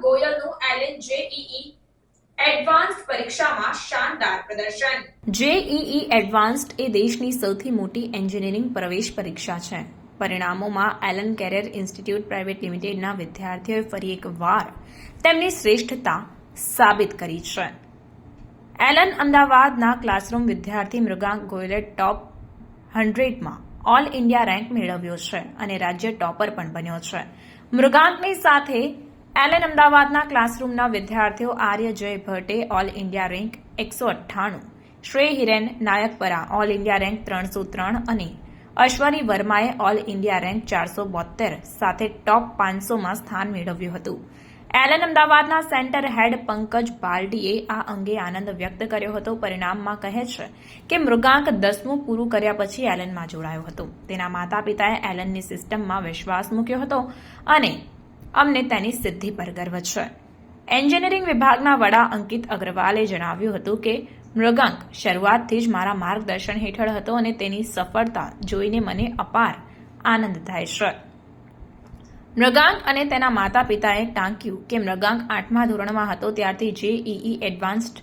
ગોયલનું Allen JEE advanced પરીક્ષામાં શાનદાર પ્રદર્શન. જેઈઈ એડવાન્સ્ડ એ દેશની સૌથી મોટી એન્જિનિયરિંગ પ્રવેશ પરીક્ષા છે. પરિણામોમાં એલન કેરિયર ઇન્સ્ટિટ્યૂટ પ્રાઇવેટ લિમિટેડના વિદ્યાર્થીઓએ ફરી એકવાર તેમની શ્રેષ્ઠતા સાબિત કરી છે. એલન અમદાવાદના ક્લાસરૂમ વિદ્યાર્થી મૃગાંક ગોયલે ટોપ હંડ્રેડમાં ઓલ ઇન્ડિયા રેન્ક મેળવ્યો છે અને રાજ્ય ટોપર પણ બન્યો છે. મૃગાંકની સાથે એલએન અમદાવાદના ક્લાસરૂમના વિદ્યાર્થીઓ આર્ય જય ભટ્ટે ઓલ ઇન્ડિયા રેન્ક એકસો અઠ્ઠાણું, Shrey Hiren Nayakpara all India rank ત્રણસો ત્રણ અને અશ્વની વર્માએ ઓલ ઇન્ડિયા રેન્ક ચારસો બોતેર સાથે ટોપ પાંચસોમાં સ્થાન મેળવ્યું હતું. એલએન અમદાવાદના સેન્ટર હેડ પંકજ બાલડીએ આ અંગે આનંદ વ્યક્ત કર્યો હતો. પરિણામમાં કહે છે કે મૃગાંક દસમું પૂરું કર્યા પછી એલનમાં જોડાયો હતો. તેના માતા પિતાએ એલનની સિસ્ટમમાં વિશ્વાસ મૂક્યો હતો અને અમને તેની સિદ્ધિ પર ગર્વ છે. એન્જિનિયરિંગ વિભાગના વડા અંકિત અગ્રવાલે જણાવ્યું હતું કે મૃગાંક શરૂઆતથી જ મારા માર્ગદર્શન હેઠળ હતો અને તેની સફળતા જોઈને મને અપાર આનંદ થાય છે. મૃગાંક અને તેના માતા પિતાએ ટાંક્યું કે મૃગાંક આઠમા ધોરણમાં હતો ત્યારથી જેઈઈ એડવાન્સ્ડ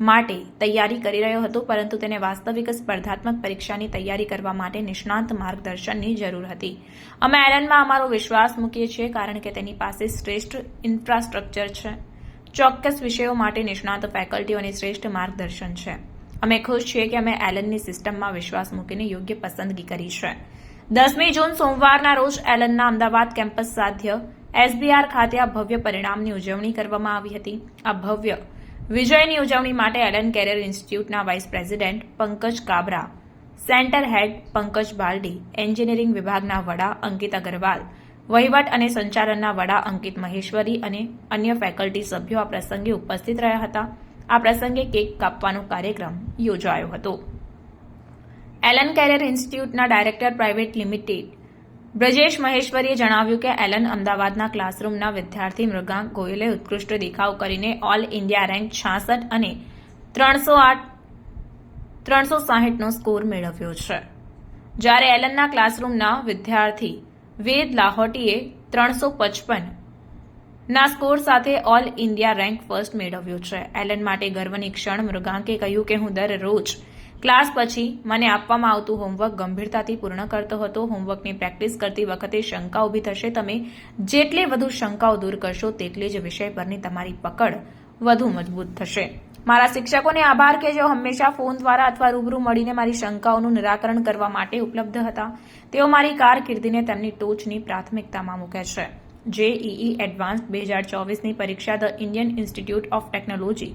માટે તૈયારી કરી રહ્યો હતો, પરંતુ તેને વાસ્તવિક સ્પર્ધાત્મક પરીક્ષાની તૈયારી કરવા માટે નિષ્ણાંત માર્ગદર્શનની જરૂર હતી. અમે એલનમાં અમારો વિશ્વાસ મૂકીએ છીએ કારણ કે તેની પાસે શ્રેષ્ઠ ઇન્ફ્રાસ્ટ્રક્ચર છે. ચોક્કસ વિષયો માટે નિષ્ણાંત ફેકલ્ટીઓ અને શ્રેષ્ઠ માર્ગદર્શન છે. અમે ખુશ છીએ કે અમે એલનની સિસ્ટમમાં વિશ્વાસ મૂકીને યોગ્ય પસંદગી કરી છે. દસમી જૂન સોમવારના રોજ એલનના અમદાવાદ કેમ્પસ સાધ્ય એસબીઆર ખાતે આ ભવ્ય પરિણામની ઉજવણી કરવામાં આવી હતી. આ ભવ્ય વિજયની ઉજવણી માટે Allen career ઇન્સ્ટિટ્યૂટના vice president Pankaj Kabra, centre head Pankaj Baldi, engineering વિભાગના વડા અંકિત અગ્રવાલ, વહીવટ અને સંચાલનના વડા અંકિત મહેશ્વરી અને અન્ય ફેકલ્ટી સભ્યો આ પ્રસંગે ઉપસ્થિત રહ્યા હતા. આ પ્રસંગે કેક કાપવાનો કાર્યક્રમ યોજાયો હતો. એલન કેરિયર ઇન્સ્ટિટ્યૂટના ડાયરેક્ટર પ્રાઇવેટ લિમિટેડ. બ્રજેશ મહેશ્વરીએ જણાવ્યું કે એલન અમદાવાદના ક્લાસરૂમના વિદ્યાર્થી મૃગાંક ગોયલે ઉત્કૃષ્ટ દેખાવ કરીને ઓલ ઇન્ડિયા રેન્ક છાસઠ અને ત્રણસો આઠ, ત્રણસો સાહીઠનો સ્કોર મેળવ્યો છે. જ્યારે એલનના ક્લાસરૂમના વિદ્યાર્થી વેદ લાહોટીએ ત્રણસો પચપન ના સ્કોર સાથે ઓલ ઇન્ડિયા રેન્ક ફર્સ્ટ મેળવ્યો છે. એલન માટે ગર્વની ક્ષણ મૃગાંકે કહ્યું કે હું દરરોજ ક્લાસ પછી મને આપવામાં આવતું હોમવર્ક ગંભીરતાથી પૂર્ણ કરતો હતો. હોમવર્કની પ્રેક્ટિસ કરતી વખતે શંકા ઊભી થશે. તમે જેટલી વધુ શંકાઓ દૂર કરશો તેટલી જ વિષય પરની તમારી પકડ વધુ મજબૂત થશે. મારા શિક્ષકોને આભાર કે જેઓ હંમેશા ફોન દ્વારા અથવા રૂબરૂ મળીને મારી શંકાઓનું નિરાકરણ કરવા માટે ઉપલબ્ધ હતા. તેઓ મારી કારકિર્દીને તેમની ટોચની પ્રાથમિકતામાં મૂકે છે. જેઈઈ એડવાન્સ બે હજાર ચોવીસની પરીક્ષા the Indian institute of technology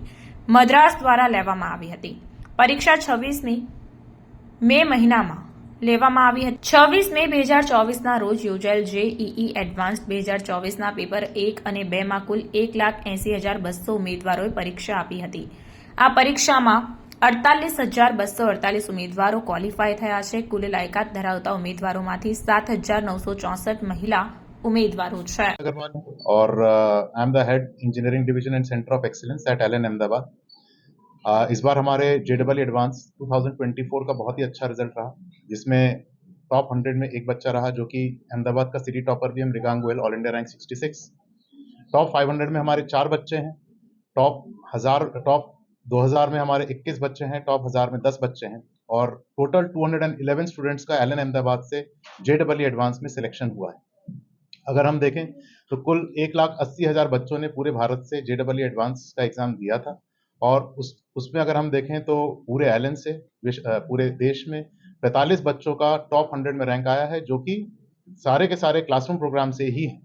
Madras દ્વારા લેવામાં આવી હતી. પરીક્ષા છવ્વીસમી મે મહિનામાં લેવામાં આવી હતી. છવ્વીસ મે બે હજાર ચોવીસના રોજ યોજાયેલ જેઈઈ એડવાન્સ બે હજાર ચોવીસના પેપર એક અને બેમાં કુલ એક લાખ એંસી હજાર બસો ઉમેદવારોએ પરીક્ષા આપી હતી. આ પરીક્ષામાં અડતાલીસ હજાર બસો અડતાલીસ ઉમેદવારો ક્વોલિફાય થયા છે. કુલ લાયકાત ધરાવતા ઉમેદવારોમાંથી સાત હજાર નવસો ચોસઠ મહિલા ઉમેદવારો છે. Or I am the head engineering division and centre of excellence at Allen Ahmedabad इस बार हमारे जे डबल एडवांस 2024 का बहुत ही अच्छा रिज़ल्ट रहा, जिसमें टॉप 100 में एक बच्चा रहा जो कि अहमदाबाद का सिटी टॉपर भी है, Mrigang Goyal all India rank 66 top 500 में हमारे चार बच्चे हैं टॉप हज़ार टॉप 2000 में हमारे 21 बच्चे हैं टॉप हज़ार में 10 बच्चे हैं और टोटल 211 स्टूडेंट्स का एल अहमदाबाद से जे डबल एडवांस में सिलेक्शन हुआ है। अगर हम देखें तो कुल एक लाख अस्सी हज़ार बच्चों ने पूरे भारत से जे डबल एडवांस का एग्ज़ाम दिया था। और उस उसमें अगर हम देखें तो पूरे एलन से विश- अ, पूरे देश में 45 बच्चों का टॉप 100 में रैंक आया है जो कि सारे के सारे क्लासरूम प्रोग्राम से ही हैं